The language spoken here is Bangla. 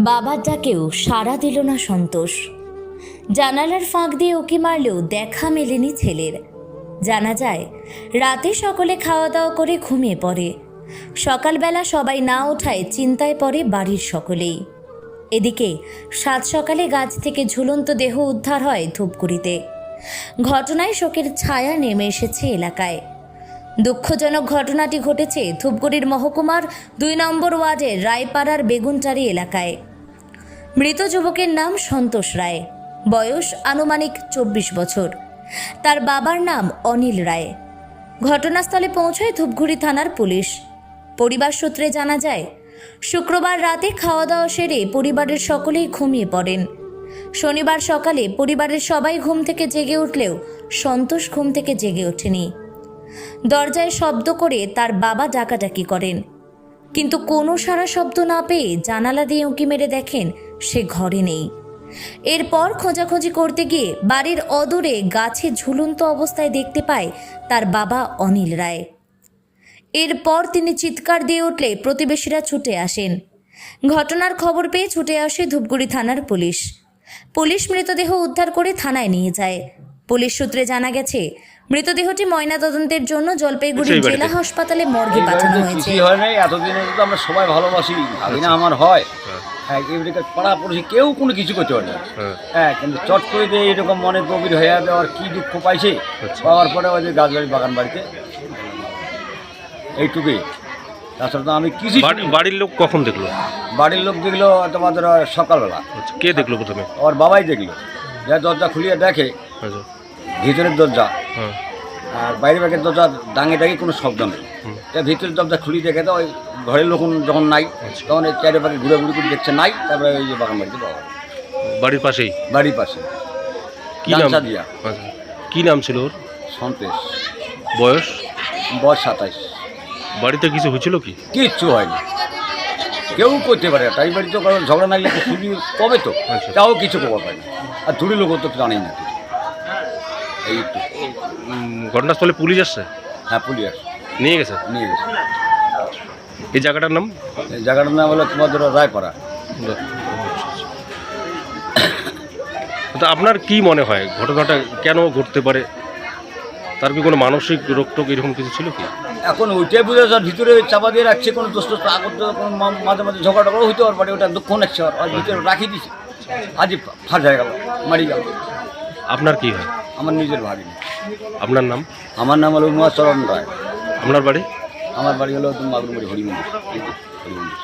বাবার ডাকেও সাড়া দিল না সন্তোষ। জানালার ফাঁক দিয়ে ওকে মারলেও দেখা মেলেনি ছেলের। জানা যায়, রাতে সকলে খাওয়া দাওয়া করে ঘুমিয়ে পড়ে। সকালবেলা সবাই না ওঠায় চিন্তায় পড়ে বাড়ির সকলেই। এদিকে সাত সকালে গাছ থেকে ঝুলন্ত দেহ উদ্ধার হয় ধূপগুড়িতে। ঘটনায় শোকের ছায়া নেমে এসেছে এলাকায়। দুঃখজনক ঘটনাটি ঘটেছে ধূপগুড়ির মহকুমার দুই নম্বর ওয়ার্ডের রায়পাড়ার বেগুনটারি এলাকায়। মৃত যুবকের নাম সন্তোষ রায়। বয়স আনুমানিক চব্বিশ বছর। তার বাবার নাম অনিল রায়। ঘটনাস্থলে পৌঁছয় ধূপগুড়ি থানার পুলিশ। পরিবার সূত্রে জানা যায়, শুক্রবার রাতে খাওয়া দাওয়া সেরে পরিবারের সকলেই ঘুমিয়ে পড়েন। শনিবার সকালে পরিবারের সবাই ঘুম থেকে জেগে উঠলেও সন্তোষ ঘুম থেকে জেগে ওঠেনি। দরজায় শব্দ করে তার বাবা ডাকাডাকি করেন। কিন্তু কোনো সারা শব্দ না পেয়ে জানালা দিয়ে উঁকি মেরে দেখেন সে ঘরে নেই। এরপর খোঁজাখুঁজি করতে গিয়ে বাড়ির অদূরে গাছে ঝুলন্ত অবস্থায় দেখতে পায় তার বাবা অনিল রায়। এরপর তিনি চিৎকার দিয়ে উঠলে প্রতিবেশীরা ছুটে আসেন। ঘটনার খবর পেয়ে ছুটে আসে ধূপগুড়ি থানার পুলিশ। পুলিশ মৃতদেহ উদ্ধার করে থানায় নিয়ে যায়। পুলিশ সূত্রে জানা গেছে মৃতদেহটি ময়নাতদন্তের জন্য জলপাইগুড়ি জেলা হাসপাতালে মর্গে পাঠানো হয়েছে। হয় নাই? এতদিন তো আমরা সবাই ভালোবাসি। আগে না আমার হয়। হ্যাঁ পাড়া পড়োশি কেউ কোনো কিছু করতে পারে না। হ্যাঁ হ্যাঁ কিন্তু চট করে দিয়ে এরকম মনে গভীর হয়ে দেওয়ার কি দুঃখ পাইছে আচ্ছা। পাওয়ার পরে ওই যে গাছবাড়ি বাগান বাড়িতে। এইটুকুই। তাছাড়া তো আমি কিছু বাড়ির লোক কখন দেখল? বাড়ির লোক দেখল তোমাদের সকালবেলা। আচ্ছা কে দেখল প্রথমে? ওর বাবাই দেখল। যা দরজা খুলিয়ে দেখে। আচ্ছা। ভিতরের দরজা। আর বাইরে বাইরের দরজা ডাঙে ডাঙে কোনো শব্দ নেই। তা ভিতরের দরজা খুলি দেখে তো ওই ঘরের লোক যখন নাই আচ্ছা। তখন এই চারি পাখি ঘুরে ঘুরে ঘুরে দেখছে নাই তারপরে ওই যে বাগান বাড়িতে পাওয়া। বাড়ির পাশেই? বাড়ির পাশে। কি নাম? জানসা আচ্ছা। কি নাম ছিল ওর? সন্তেশ বয়স? বয়স সাতাইশ। বাড়িতে কিছু হয়েছিল কি? কিচ্ছু হয়নি। কেউ করতে পারে তাই বাড়িতে কারণ ঝগড়া না গেলে কবে তো? আচ্ছা। তাও কিছু কবার পায় না। আর দূরের লোক তো জানেই না। এই ঘটনাস্থলে পুলিশ আসছে? হ্যাঁ পুলিশ আসছে। নিয়ে গেছে? নিয়ে গেছে। এই জায়গাটার নাম? এই জায়গাটার নাম হলো তোমাদের রায়পাড়া। তা আপনার কি মনে হয় ঘটনাটা কেন ঘটতে পারে? তার কি কোনো মানসিক রোগ টোক এরকম কিছু ছিল কি? এখন ওইটাই বুঝে যার ভিতরে চাপা দিয়ে রাখছে কোনো দোষ টোষ আগত কোনো মাঝে মাঝে ঝগড়া টগড়া হইতে পারে ওটা দুঃখ নাচ্ছে আর আর ভিতরে রাখি দিছে। আজ ফাঁস হয়ে গেল মারি গেল। আপনার কি হয়? আমার নিজের ভাগিনী আপনার নাম? আমার নাম হলো উমাচরণ রায়। আপনার বাড়ি? আমার বাড়ি হলো মাগুরমুড়ি হরিমন্দির। হরিমন্দির